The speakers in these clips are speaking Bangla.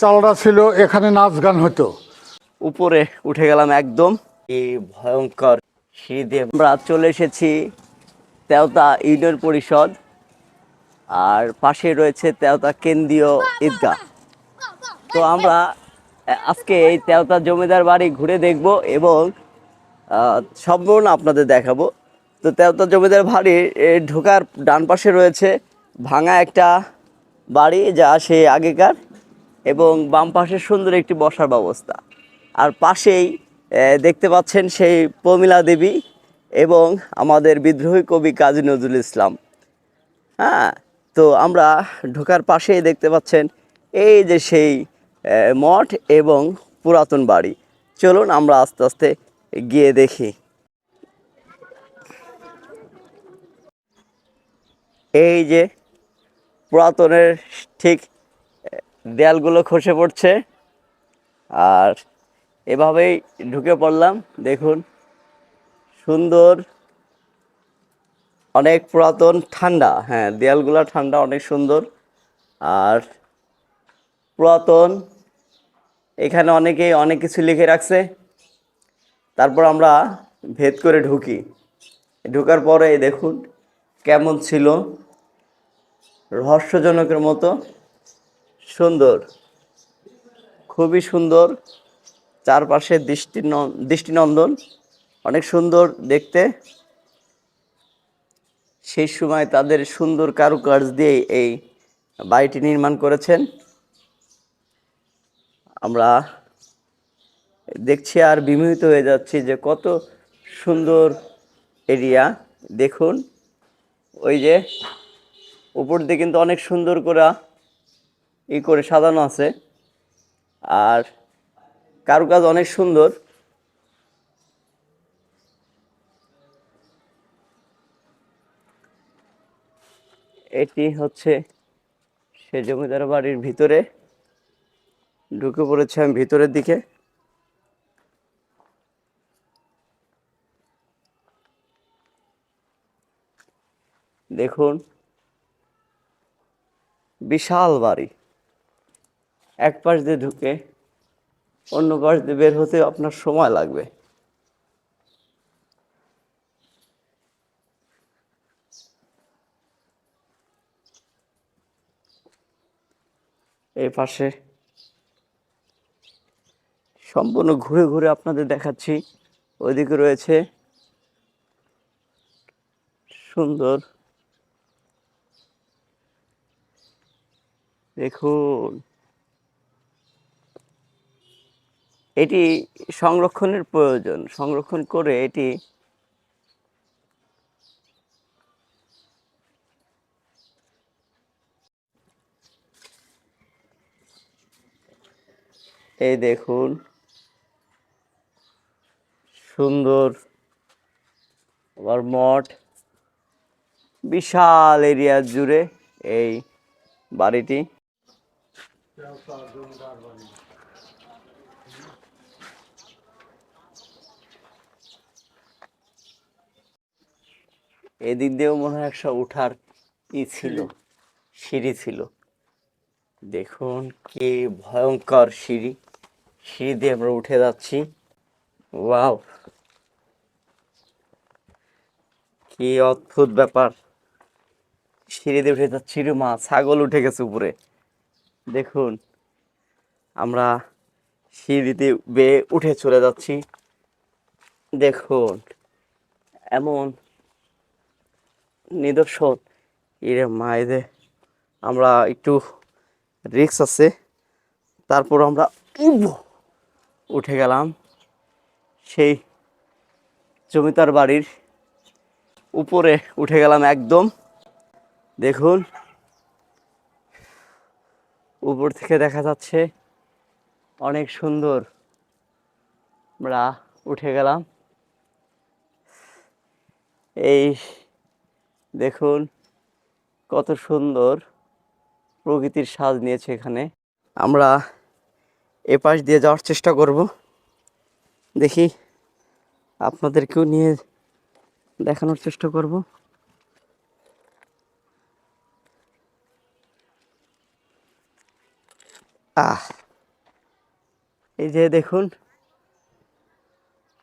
চালটা ছিল এখানে নাচ গান হতো। উপরে উঠে গেলাম একদম। এই ভয়ঙ্কর সিঁড়ি আমরা চলে এসেছি তেওতা ইউনিয়ন পরিষদ আর পাশে রয়েছে তেওতা কেন্দ্রীয় ঈদগাহ। তো আমরা আজকে এই তেওতা জমিদার বাড়ি ঘুরে দেখব এবং সম্পূর্ণ আপনাদের দেখাবো। তো তেওতা জমিদার বাড়ির এ, ঢোকার ডান পাশে রয়েছে ভাঙা একটা বাড়ি যা সে আগেকার এবং বাম পাশে সুন্দর একটি বসার ব্যবস্থা। আর পাশেই দেখতে পাচ্ছেন সেই প্রমিলা দেবী এবং আমাদের বিদ্রোহী কবি কাজী নজরুল ইসলাম। হ্যাঁ তো আমরা ঢোকার পাশেই দেখতে পাচ্ছেন এই যে সেই মঠ এবং পুরাতন বাড়ি। চলুন আমরা আস্তে আস্তে গিয়ে দেখি। এই যে পুরাতনের ঠিক দেয়ালগুলো খসে পড়ছে। আর এভাবেই ঢুকে পড়লাম। দেখুন, সুন্দর, অনেক পুরাতন ঠান্ডা। হ্যাঁ দেয়ালগুলো ঠান্ডা, অনেক সুন্দর। আর পুরাতন, এখানে অনেকেই অনেক কিছু লিখে রাখছে। তারপর আমরা ভেদ করে ঢুকি। ঢোকার পরে দেখুন, কেমন ছিল। রহস্যজনকের মতো। সুন্দর, খুবই সুন্দর, চারপাশে দৃষ্টি দৃষ্টিনন্দন, অনেক সুন্দর দেখতে। সেই সময় তাদের সুন্দর কারুকাজ দিয়ে এই বাড়িটি নির্মাণ করেছেন। আমরা দেখছি আর বিমোহিত হয়ে যাচ্ছি যে কত সুন্দর এরিয়া। দেখুন, ওই যে উপর দিয়ে কিন্তু অনেক সুন্দর করে ই করে সাজানো আছে। আর কারুকাজ অনেক সুন্দর। এটি হচ্ছে সে জমিদার বাড়ির ভিতরে। ঢুকে পড়েছে আমি ভিতরের দিকে। দেখুন, বিশাল বাড়ি। এক পাশ দিয়ে ঢুকে অন্য পাশ দিয়ে বের হতে আপনার সময় লাগবে। এই পাশে সম্পূর্ণ ঘুরে ঘুরে আপনাদের দেখাচ্ছি। ওইদিকে রয়েছে সুন্দর দেখুন। এটি সংরক্ষণের প্রয়োজন। সংরক্ষণ করে এটি এই দেখুন, সুন্দর আবার মঠ, বিশাল এরিয়া জুড়ে এই বাড়িটি। এদিক দিয়েও মনে হয় একশো উঠার ই ছিল সিঁড়ি। ছিল। দেখুন কি ভয়ঙ্কর সিঁড়ি। সিঁড়ি দিয়ে আমরা উঠে যাচ্ছি। ওয়াও! কি অদ্ভুত ব্যাপার। সিঁড়ি দিয়ে উঠে যাচ্ছি মা ছাগল উঠে গেছে উপরে। দেখুন আমরা সিঁড়িতে বেয়ে উঠে চলে যাচ্ছি। দেখুন এমন নিদর্শন। ইরে মায়েদে আমরা একটু রিক্স আছে, তারপর আমরা উঠে গেলাম সেই জমিদার বাড়ির উপরে উঠে গেলাম একদম। দেখুন, উপর থেকে দেখা যাচ্ছে অনেক সুন্দর আমরা উঠে গেলাম। এই দেখুন, কত সুন্দর প্রকৃতির সাজ নিয়েছে এখানে। আমরা এ পাশ দিয়ে যাওয়ার চেষ্টা করব। দেখি আপনাদেরকেও নিয়ে দেখানোর চেষ্টা করব। আহ! এই যে দেখুন,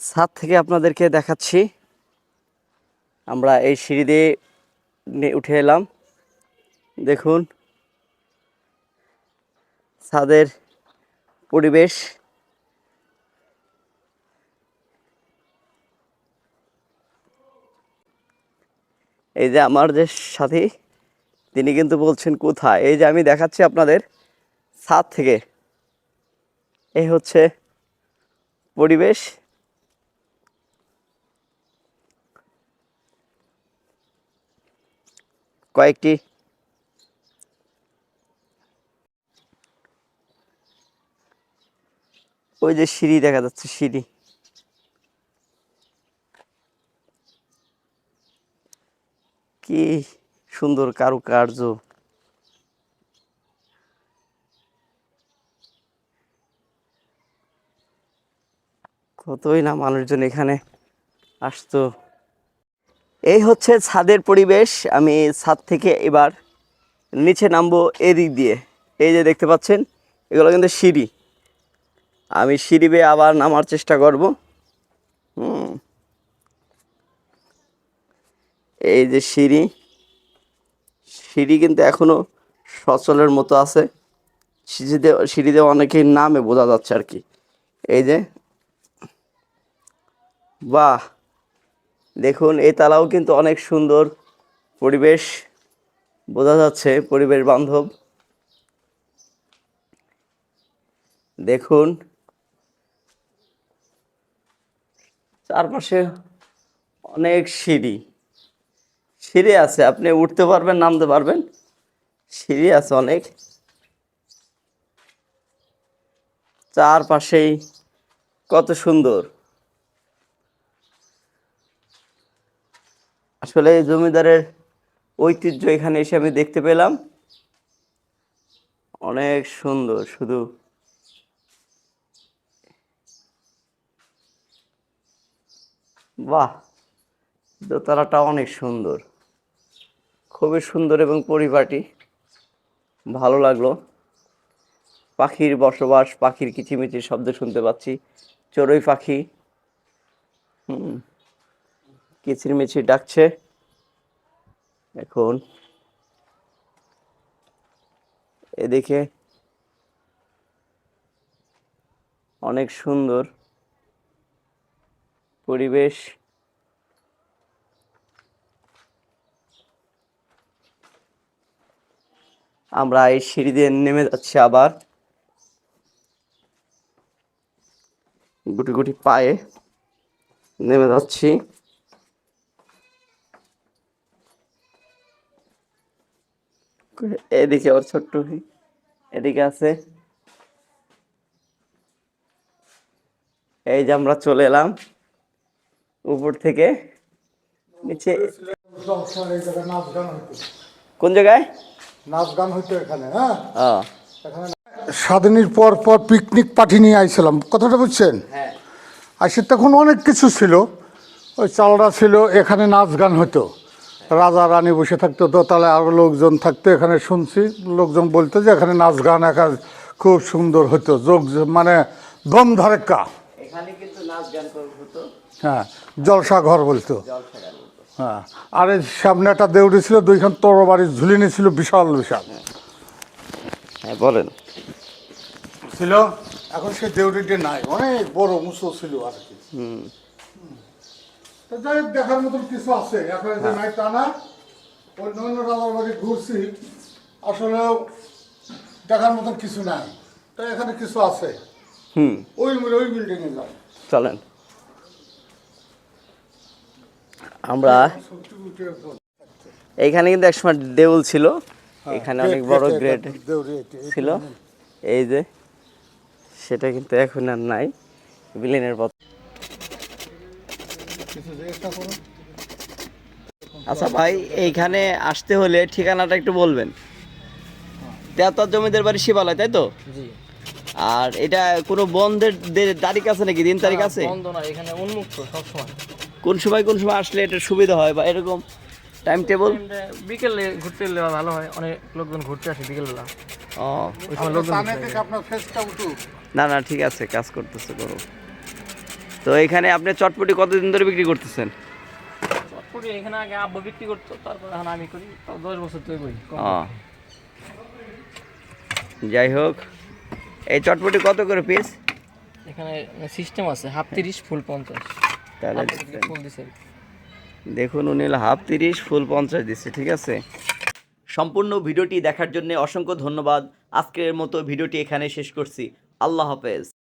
ছাদ থেকে আপনাদেরকে দেখাচ্ছি। আমরা এই সিঁড়ি দিয়ে উঠে এলাম। দেখুন, ছাদের পরিবেশ। এই যে আমার যে সাথী, তিনি কিন্তু বলছেন, কোথায়? এই যে আমি দেখাচ্ছি আপনাদের ছাদ থেকে। এই হচ্ছে পরিবেশ। কয়েকটি। ওই যে সিঁড়ি দেখা যাচ্ছে, সিঁড়ি। কি সুন্দর কারুকার্য। কতই না মানুষজন এখানে আসতো। এই হচ্ছে ছাদের পরিবেশ। আমি ছাদ থেকে এবার নিচে নামবো এদিক দিয়ে। এই যে দেখতে পাচ্ছেন, এগুলো কিন্তু সিঁড়ি। আমি সিঁড়ি বেয়ে আবার নামার চেষ্টা করব। হুম। এই যে সিঁড়ি সিঁড়ি কিন্তু এখনও সচলের মতো আছে। সিঁড়িতে সিঁড়িতে অনেকের নামে বোঝা যাচ্ছে আর কি। এই যে, বাহ! দেখুন, এই তালাও কিন্তু অনেক সুন্দর পরিবেশ। বোঝা যাচ্ছে পরিবেশ বান্ধব। দেখুন, চারপাশে অনেক সিঁড়ি। সিঁড়ি আছে, আপনি উঠতে পারবেন, নামতে পারবেন। সিঁড়ি আছে অনেক। চারপাশেই কত সুন্দর। আসলে জমিদারের ঐতিহ্য এখানে এসে আমি দেখতে পেলাম। অনেক সুন্দর, শুধু বাহ, দোতলাটা অনেক সুন্দর। খুবই সুন্দর এবং পরিপাটি। ভালো লাগল। পাখির বসবাস, পাখির কিচিমিচির শব্দ শুনতে পাচ্ছি। চড়ুই পাখি। হুম। কিচিরমিচির ডাকছে? এখন এদিকে অনেক সুন্দর পরিবেশ। আমরা এই সিঁড়ি দিয়ে নেমে যাচ্ছি আবার। গুটি গুটি পায়ে নেমে যাচ্ছি। এদিকে ওর ছোট্ট এদিকে আছে। এই যে আমরা চলে এলাম উপর থেকে। নিচে কোন জায়গায়? নাচ গান হতো এখানে হ্যাঁ? স্বাধীনের পর পর পিকনিক পার্টি নিয়ে আইছিলাম। কথাটা বুঝছেন? হ্যাঁ। আসে তখন অনেক কিছু ছিল। ওই চালরা ছিল এখানে নাচ গান হতো। রাজা রানী বসে থাকতো দোতলায় আরও লোকজন থাকতো। এখানে শুনছি লোকজন বলতো যে এখানে নাচ গান একা খুব সুন্দর হতো। যোগ মানে দম ধারেক্কা হ্যাঁ জলসা ঘর বলতো। হ্যাঁ আর এই সামনে একটা দেউড়ি ছিল দুইখান তরবারি ঝুলিনি ছিল বিশাল বিশাল। হ্যাঁ বলেন। ছিল এখন সেই দেউড়িটি নাই অনেক বড় মুসো ছিল আর কি। হুম। যাই দেখার মতন কিছু আছে। এখন যে নাই তা না অন্য অন্য রাজারবাড়ি ঘুরছি। আসলে দেখার মতন কিছু নাই। তো এখানে কিছু আছে। হুম। ওই ওই বিল্ডিং এ যাও চলেন। আমরা। এইখানে কিন্তু একসময় দেউল ছিল। এখানে হ্যাঁ, অনেক বড় গ্রেড ছিল। এই যে সেটা কিন্তু এখন আর নাই। বিলেনের পথ আচ্ছা ভাই এইখানে আসতে হলে ঠিকানাটা একটু বলবেন। তেয়াত্তর জমিদের বাড়ি শিবালয় তাই তো? আর এটা কোনো বন্ধের তারিখ আছে নাকি? দিন তারিখ আছে? বন্ধ না এখানে উন্মুক্ত সবসময়। কোন সময় কোন সময় আসলে এটা সুবিধা হয় বা এরকম টাইম টেবল বিকেলে ঘুরতে এলে ভালো হয় অনেক লোকজন ঘুরতে আসে বিকেলবেলা। ও। ওই সময় লোকজন আপনার ফেসটা উঠুক। না না ঠিক আছে কাজ করতেছে করো তো এখানে আপনি চটপটি কতদিন ধরে বিক্রি করতেছেন? চটপটি এখানে আগে আব্বা বিক্রি করতো তারপর এখন আমি করি তাও দশ বছর তুই করি যাই হোক এই চটপটি কত করে পিস এখানে সিস্টেম আছে হাফ তিরিশ ফুল পঞ্চাশ। তাহলে ফুল দিছে। দেখুন উনি হাফ তিরিশ ফুল পঞ্চাশ দিচ্ছে ঠিক আছে? সম্পূর্ণ ভিডিওটি দেখার জন্য অসংখ্য ধন্যবাদ। আজকের মতো ভিডিওটি এখানে শেষ করছি। আল্লাহ হাফেজ।